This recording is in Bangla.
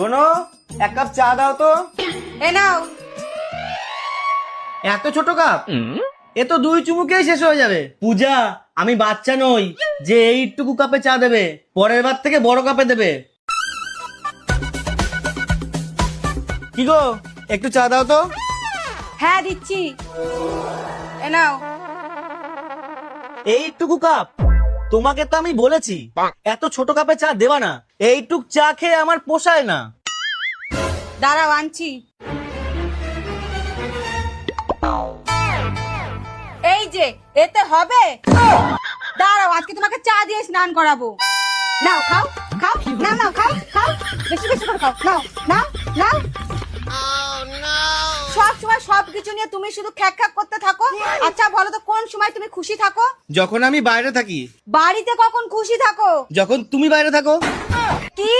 শোনো এক কাপ চা দাও তো। এ নাও। এত ছোট কাপ? এ তো দুই চুমুকেই শেষ হয়ে যাবে। পূজা আমি বাচ্চা নই যে এইটুকু কাপে চা দেবে পরের বার থেকে বড় কাপে দেবে। কি গো একটু চা দাও তো। হ্যাঁ দিচ্ছি। এ নাও। এইটুকু কাপ? তোমাকে তো আমি বলেছি এত ছোট কাপে চা দেবা না এইটুক চা খেয়ে আমার পোষায় না। দাঁড়াও আনছি। এই যে এতে হবে? দাঁড়াও আজকে তোমাকে চা দিয়ে স্নান করাবো। নাও খাও খাও না নাও খাও খাও। বেশি বেশি করে খাও। নাও নাও নাও। সব সময় সব কিছু নিয়ে তুমি শুধু খ্যাক খ্যাক করতে থাকো। আচ্ছা বলো তো কোন সময় তুমি খুশি থাকো? যখন আমি বাইরে থাকি। বাড়িতে কখন খুশি থাকো? যখন তুমি বাইরে থাকো। কি?